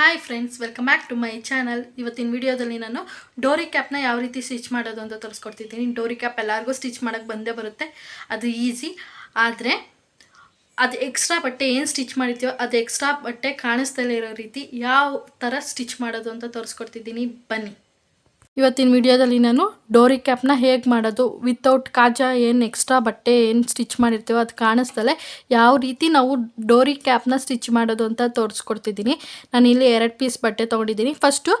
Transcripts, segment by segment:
Hi friends welcome back to my channel ಇವತ್ತಿನ ವಿಡಿಯೋದಲ್ಲಿ ನಾನು ಡೋರಿ ಕ್ಯಾಪ್ನ ಯಾವ ರೀತಿ ಸ್ಟಿಚ್ ಮಾಡೋದು ಅಂತ ತೋರಿಸ್ಕೊಡ್ತಿದ್ದೀನಿ. ಡೋರಿ ಕ್ಯಾಪ್ ಎಲ್ಲರಿಗೂ ಸ್ಟಿಚ್ ಮಾಡೋಕ್ಕೆ ಬಂದೇ ಬರುತ್ತೆ. ಅದು ಈಸಿ ಆದರೆ ಅದು ಎಕ್ಸ್ಟ್ರಾ ಬಟ್ಟೆ ಏನು ಸ್ಟಿಚ್ ಮಾಡಿರ್ತೀವೋ ಅದು ಎಕ್ಸ್ಟ್ರಾ ಬಟ್ಟೆ ಕಾಣಿಸ್ದಲೇ ಇರೋ ರೀತಿ ಯಾವ ಥರ ಸ್ಟಿಚ್ ಮಾಡೋದು ಅಂತ ತೋರಿಸ್ಕೊಡ್ತಿದ್ದೀನಿ. ಬನ್ನಿ. ಇವತ್ತಿನ ವಿಡಿಯೋದಲ್ಲಿ ನಾನು ಡೋರಿ ಕ್ಯಾಪ್ನ ಹೇಗೆ ಮಾಡೋದು? ವಿತೌಟ್ ಕಾಜಾ ಏನು ಎಕ್ಸ್ಟ್ರಾ ಬಟ್ಟೆ ಏನು ಸ್ಟಿಚ್ ಮಾಡಿರ್ತೀವೋ ಅದು ಕಾಣಿಸ್ದಲೆ ಯಾವ ರೀತಿ ನಾವು ಡೋರಿ ಕ್ಯಾಪ್ನ ಸ್ಟಿಚ್ ಮಾಡೋದು ಅಂತ ತೋರಿಸ್ಕೊಡ್ತಿದ್ದೀನಿ. ನಾನು ಇಲ್ಲಿ ಎರಡು ಪೀಸ್ ಬಟ್ಟೆ ತೊಗೊಂಡಿದ್ದೀನಿ. ಫಸ್ಟು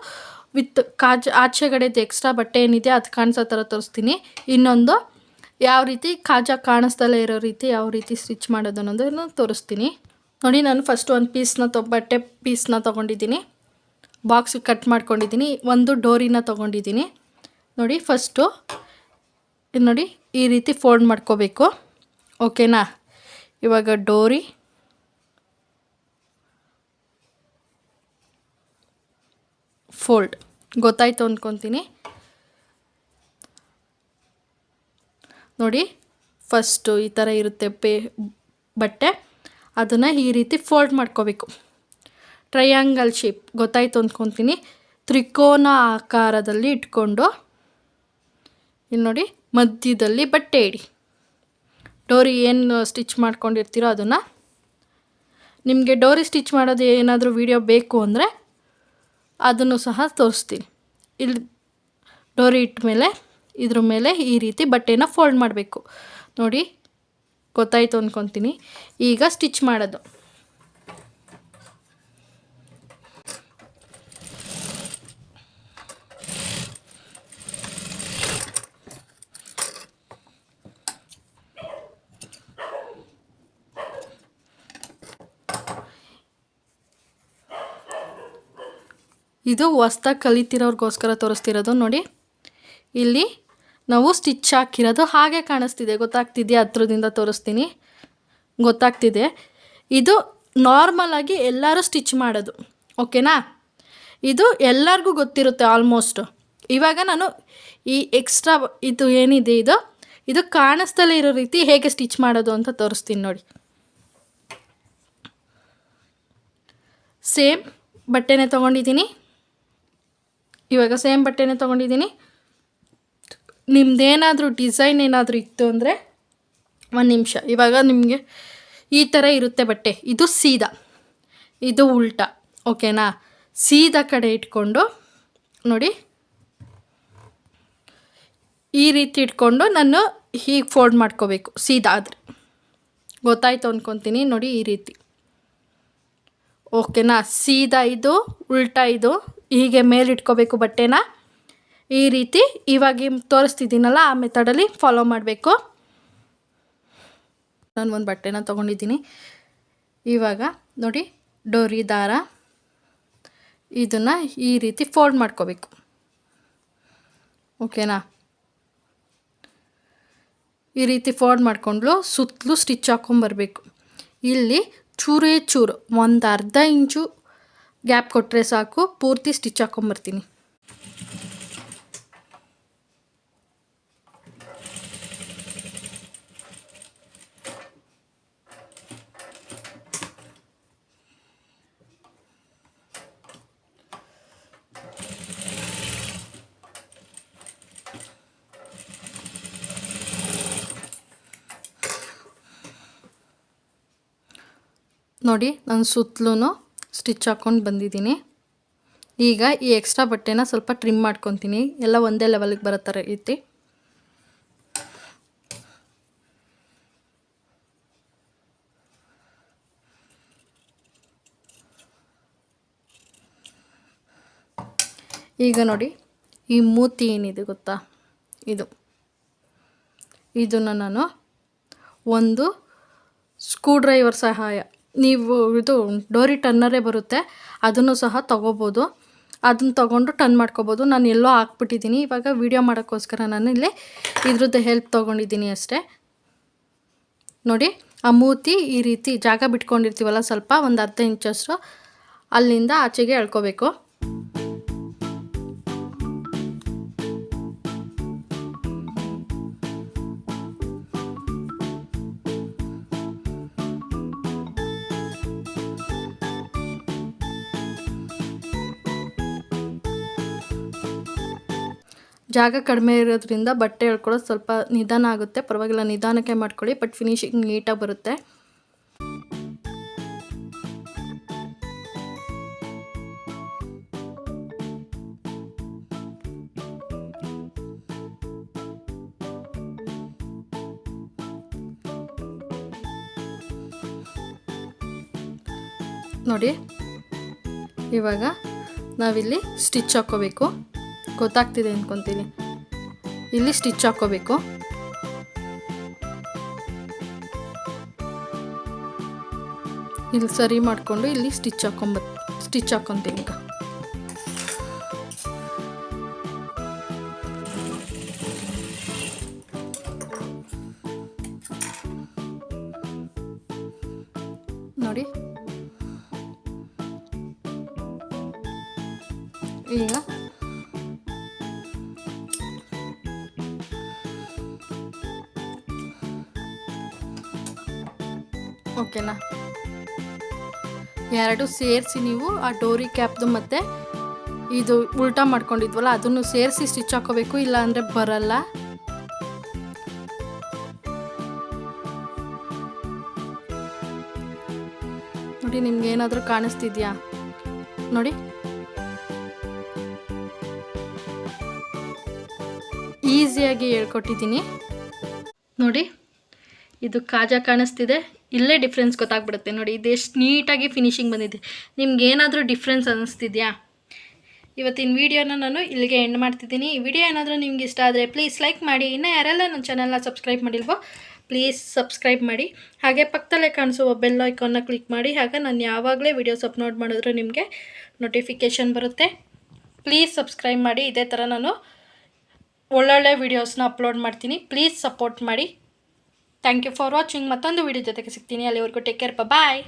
ವಿತ್ ಕಾಜ ಆಚೆಗಡೆದು ಎಕ್ಸ್ಟ್ರಾ ಬಟ್ಟೆ ಏನಿದೆ ಅದು ಕಾಣಿಸೋ ಥರ ತೋರಿಸ್ತೀನಿ. ಇನ್ನೊಂದು ಯಾವ ರೀತಿ ಕಾಜಾ ಕಾಣಿಸ್ದಲೇ ಇರೋ ರೀತಿ ಯಾವ ರೀತಿ ಸ್ಟಿಚ್ ಮಾಡೋದು ಅನ್ನೋದನ್ನು ತೋರಿಸ್ತೀನಿ. ನೋಡಿ, ನಾನು ಫಸ್ಟ್ ಒಂದು ಪೀಸ್ನ ತೊ ಬಟ್ಟೆ ಪೀಸ್ನ ತೊಗೊಂಡಿದ್ದೀನಿ. ಬಾಕ್ಸ್ ಕಟ್ ಮಾಡ್ಕೊಂಡಿದ್ದೀನಿ. ಒಂದು ಡೋರಿನ ತೊಗೊಂಡಿದ್ದೀನಿ. ನೋಡಿ ಫಸ್ಟು ಇದು ನೋಡಿ, ಈ ರೀತಿ ಫೋಲ್ಡ್ ಮಾಡ್ಕೋಬೇಕು. ಓಕೆನಾ ಇವಾಗ ಡೋರಿ. ಫೋಲ್ಡ್ ಗೊತ್ತಾಯಿತು ಅಂದ್ಕೊತೀನಿ ನೋಡಿ ಫಸ್ಟು ಈ ಥರ ಇರುತ್ತೆ ಪೇ ಬಟ್ಟೆ. ಅದನ್ನು ಈ ರೀತಿ ಫೋಲ್ಡ್ ಮಾಡ್ಕೋಬೇಕು. ಟ್ರಯಾಂಗಲ್ ಶೇಪ್ ಗೊತ್ತಾಯ್ತು ಅಂದ್ಕೊತೀನಿ ತ್ರಿಕೋನ ಆಕಾರದಲ್ಲಿ ಇಟ್ಕೊಂಡು, ಇಲ್ಲಿ ನೋಡಿ, ಮಧ್ಯದಲ್ಲಿ ಬಟ್ಟೆ ಇಡಿ. ಡೋರಿ ಏನು ಸ್ಟಿಚ್ ಮಾಡ್ಕೊಂಡಿರ್ತೀರೋ ಅದನ್ನು. ನಿಮಗೆ ಡೋರಿ ಸ್ಟಿಚ್ ಮಾಡೋದು ಏನಾದರೂ ವಿಡಿಯೋ ಬೇಕು ಅಂದರೆ ಅದನ್ನು ಸಹ ತೋರಿಸ್ತೀನಿ. ಇಲ್ಲಿ ಡೋರಿ ಇಟ್ಟ ಮೇಲೆ ಇದ್ರ ಮೇಲೆ ಈ ರೀತಿ ಬಟ್ಟೆನ ಫೋಲ್ಡ್ ಮಾಡಬೇಕು. ನೋಡಿ, ಗೊತ್ತಾಯ್ತು ಅಂದ್ಕೊತೀನಿ ಈಗ ಸ್ಟಿಚ್ ಮಾಡೋದು. ಇದು ಹೊಸ್ದಾಗಿ ಕಲಿತಿರೋರಿಗೋಸ್ಕರ ತೋರಿಸ್ತಿರೋದು ನೋಡಿ. ಇಲ್ಲಿ ನಾವು ಸ್ಟಿಚ್ ಹಾಕಿರೋದು ಹಾಗೆ ಕಾಣಿಸ್ತಿದೆ. ಗೊತ್ತಾಗ್ತಿದೆಯಾ? ಹತ್ರದಿಂದ ತೋರಿಸ್ತೀನಿ. ಗೊತ್ತಾಗ್ತಿದೆ. ಇದು ನಾರ್ಮಲಾಗಿ ಎಲ್ಲರೂ ಸ್ಟಿಚ್ ಮಾಡೋದು. ಓಕೆನಾ? ಇದು ಎಲ್ಲರಿಗೂ ಗೊತ್ತಿರುತ್ತೆ ಆಲ್ಮೋಸ್ಟ್ ಇವಾಗ ನಾನು ಈ ಎಕ್ಸ್ಟ್ರಾ ಇದು ಏನಿದೆ ಇದು? ಇದು ಕಾಣಿಸ್ತಲೇ ಇರೋ ರೀತಿ ಹೇಗೆ ಸ್ಟಿಚ್ ಮಾಡೋದು ಅಂತ ತೋರಿಸ್ತೀನಿ ನೋಡಿ. ಸೇಮ್ ಬಟ್ಟೆನೇ ತೊಗೊಂಡಿದ್ದೀನಿ. ಇವಾಗ ಸೇಮ್ ಬಟ್ಟೆನೇ ತೊಗೊಂಡಿದ್ದೀನಿ. ನಿಮ್ಮದೇನಾದರೂ ಡಿಸೈನ್ ಏನಾದರೂ ಇತ್ತು ಅಂದರೆ ಒಂದು ನಿಮಿಷ. ಇವಾಗ ನಿಮಗೆ ಈ ಥರ ಇರುತ್ತೆ ಬಟ್ಟೆ. ಇದು ಸೀದಾ. ಇದು ಉಲ್ಟಾ. ಓಕೆನಾ? ಸೀದಾ ಕಡೆ ಇಟ್ಕೊಂಡು ನೋಡಿ. ಈ ರೀತಿ ಇಟ್ಕೊಂಡು ನಾನು ಹೀಗೆ ಫೋಲ್ಡ್ ಮಾಡ್ಕೋಬೇಕು. ಸೀದಾ ಆದರೆ. ಗೊತ್ತಾಯ್ತು ಅಂದ್ಕೊತೀನಿ ನೋಡಿ ಈ ರೀತಿ. ಓಕೆನಾ? ಸೀದಾ ಇದು, ಉಲ್ಟಾ ಇದು ಹೀಗೆ ಮೇಲಿಟ್ಕೋಬೇಕು ಬಟ್ಟೆನ. ಈ ರೀತಿ ಇವಾಗ ತೋರಿಸ್ತಿದ್ದೀನಲ್ಲ, ಆ ಮೆಥಡಲ್ಲಿ ಫಾಲೋ ಮಾಡಬೇಕು. ನಾನು ಒಂದು ಬಟ್ಟೆನ ತೊಗೊಂಡಿದ್ದೀನಿ. ಇವಾಗ ನೋಡಿ, ಡೋರಿ, ದಾರ, ಇದನ್ನು ಈ ರೀತಿ ಫೋಲ್ಡ್ ಮಾಡ್ಕೋಬೇಕು. ಓಕೆನಾ ಈ ರೀತಿ ಫೋಲ್ಡ್ ಮಾಡಿಕೊಂಡು ಸುತ್ತಲೂ ಸ್ಟಿಚ್ ಹಾಕ್ಕೊಂಬರ್ಬೇಕು ಇಲ್ಲಿ ಚೂರೇ ಚೂರು, ಒಂದು ಅರ್ಧ ಇಂಚು ಗ್ಯಾಪ್ ಕೊಟ್ಟರೆ ಸಾಕು ಪೂರ್ತಿ ಸ್ಟಿಚ್ ಹಾಕ್ಕೊಂಬರ್ತೀನಿ ನೋಡಿ ನಾನು ಸುತ್ತಲೂ ಸ್ಟಿಚ್ ಹಾಕ್ಕೊಂಡು ಬಂದಿದ್ದೀನಿ. ಈಗ ಈ ಎಕ್ಸ್ಟ್ರಾ ಬಟ್ಟೆನ ಸ್ವಲ್ಪ ಟ್ರಿಮ್ ಮಾಡ್ಕೊತೀನಿ. ಎಲ್ಲ ಒಂದೇ ಲೆವೆಲ್ಗೆ ಬರೋ ಥರ ಐತಿ. ಈಗ ನೋಡಿ, ಈ ಮೂತಿ ಏನಿದೆ ಗೊತ್ತಾ? ಇದು. ಇದನ್ನು ನಾನು ಒಂದು ಸ್ಕ್ರೂ ಡ್ರೈವರ್ ಸಹಾಯ ನೀವು ಇದು ಡೋರಿ ಟನ್ನರೇ ಬರುತ್ತೆ, ಅದನ್ನು ಸಹ ತೊಗೋಬೋದು. ಅದನ್ನು ತೊಗೊಂಡು ಟನ್ ಮಾಡ್ಕೋಬೋದು. ನಾನು ಎಲ್ಲೋ ಹಾಕ್ಬಿಟ್ಟಿದ್ದೀನಿ. ಇವಾಗ ವೀಡಿಯೋ ಮಾಡೋಕ್ಕೋಸ್ಕರ ನಾನು ಇಲ್ಲಿ ಇದ್ರದ್ದು ಹೆಲ್ಪ್ ತೊಗೊಂಡಿದ್ದೀನಿ ಅಷ್ಟೇ. ನೋಡಿ, ಆ ಮೂತಿ ಈ ರೀತಿ ಜಾಗ ಬಿಟ್ಕೊಂಡಿರ್ತೀವಲ್ಲ ಸ್ವಲ್ಪ, ಒಂದು ಅರ್ಧ ಇಂಚಷ್ಟು ಅಲ್ಲಿಂದ ಆಚೆಗೆ ಎಳ್ಕೋಬೇಕು. ಜಾಗ ಕಡಿಮೆ ಇರೋದ್ರಿಂದ ಬಟ್ಟೆ ಹೇಳ್ಕೊಳ್ಳೋದು ಸ್ವಲ್ಪ ನಿಧಾನ ಆಗುತ್ತೆ. ಪರವಾಗಿಲ್ಲ, ನಿಧಾನಕ್ಕೆ ಮಾಡ್ಕೊಳ್ಳಿ ಬಟ್ ಫಿನಿಶಿಂಗ್ ನೀಟಾಗಿ ಬರುತ್ತೆ. ನೋಡಿ, ಇವಾಗ ನಾವಿಲ್ಲಿ ಸ್ಟಿಚ್ ಹಾಕ್ಕೋಬೇಕು. ಗೊತ್ತಾಗ್ತಿದೆ ಅಂದ್ಕೊತೀನಿ ಇಲ್ಲಿ ಸ್ಟಿಚ್ ಹಾಕ್ಕೋಬೇಕು ಇಲ್ಲಿ ಸರಿ ಮಾಡಿಕೊಂಡು ಇಲ್ಲಿ ಸ್ಟಿಚ್ ಹಾಕೊಂಬ ಸ್ಟಿಚ್ ಹಾಕೊತೀನಿ ಈಗ. ನೋಡಿ. ಈಗ ಓಕೆನಾ ಎರಡು ಸೇರಿಸಿ ನೀವು ಆ ಡೋರಿ ಕ್ಯಾಪ್ದು ಮತ್ತು ಇದು ಉಲ್ಟಾ ಮಾಡ್ಕೊಂಡಿದ್ವಲ್ಲ, ಅದನ್ನು ಸೇರಿಸಿ ಸ್ಟಿಚ್ ಹಾಕೋಬೇಕು ಇಲ್ಲ ಅಂದರೆ ಬರಲ್ಲ. ನೋಡಿ, ನಿಮ್ಗೆ ಏನಾದರೂ ಕಾಣಿಸ್ತಿದ್ಯಾ? ನೋಡಿ. ಈಸಿಯಾಗಿ ಹೇಳ್ಕೊಟ್ಟಿದ್ದೀನಿ. ನೋಡಿ, ಇದು ಕಾಜಾ ಕಾಣಿಸ್ತಿದೆ. ಇಲ್ಲೇ ಡಿಫ್ರೆನ್ಸ್ ಗೊತ್ತಾಗ್ಬಿಡುತ್ತೆ. ನೋಡಿ, ಇದು ಎಷ್ಟು ನೀಟಾಗಿ ಫಿನಿಶಿಂಗ್ ಬಂದಿದೆ. ನಿಮ್ಗೆ ಏನಾದರೂ ಡಿಫ್ರೆನ್ಸ್ ಅನ್ನಿಸ್ತಿದ್ಯಾ ಇವತ್ತಿನ ವೀಡಿಯೋನ ನಾನು ಇಲ್ಲಿಗೆ ಎಂಡ್ ಮಾಡ್ತಿದ್ದೀನಿ. ಈ ವಿಡಿಯೋ ಏನಾದರೂ ನಿಮ್ಗೆ ಇಷ್ಟ ಆದರೆ ಪ್ಲೀಸ್ ಲೈಕ್ ಮಾಡಿ. ಇನ್ನು ಯಾರೆಲ್ಲ ನನ್ನ ಚಾನಲ್ನ ಸಬ್ಸ್ಕ್ರೈಬ್ ಮಾಡಿಲ್ವೋ ಪ್ಲೀಸ್ ಸಬ್ಸ್ಕ್ರೈಬ್ ಮಾಡಿ. ಹಾಗೆ ಪಕ್ಕದಲ್ಲೇ ಕಾಣಿಸುವ ಬೆಲ್ ಐಕಾನ್ನ ಕ್ಲಿಕ್ ಮಾಡಿ. ಆಗ ನಾನು ಯಾವಾಗಲೇ ವೀಡಿಯೋಸ್ ಅಪ್ಲೋಡ್ ಮಾಡಿದ್ರೂ ನಿಮಗೆ ನೋಟಿಫಿಕೇಷನ್ ಬರುತ್ತೆ. ಪ್ಲೀಸ್ ಸಬ್ಸ್ಕ್ರೈಬ್ ಮಾಡಿ. ಇದೇ ಥರ ನಾನು ಒಳ್ಳೊಳ್ಳೆ ವೀಡಿಯೋಸ್ನ ಅಪ್ಲೋಡ್ ಮಾಡ್ತೀನಿ. ಪ್ಲೀಸ್ ಸಪೋರ್ಟ್ ಮಾಡಿ. ಥ್ಯಾಂಕ್ ಯು ಫಾರ್ ವಾಚಿಂಗ್ ಮತ್ತೊಂದು ವಿಡಿಯೋ ಜೊತೆಗೆ ಸಿಗ್ತೀನಿ. ಅಲ್ಲಿವರೆಗೂ ಟೇಕ್ ಕೇರ್ ಬಾಯ್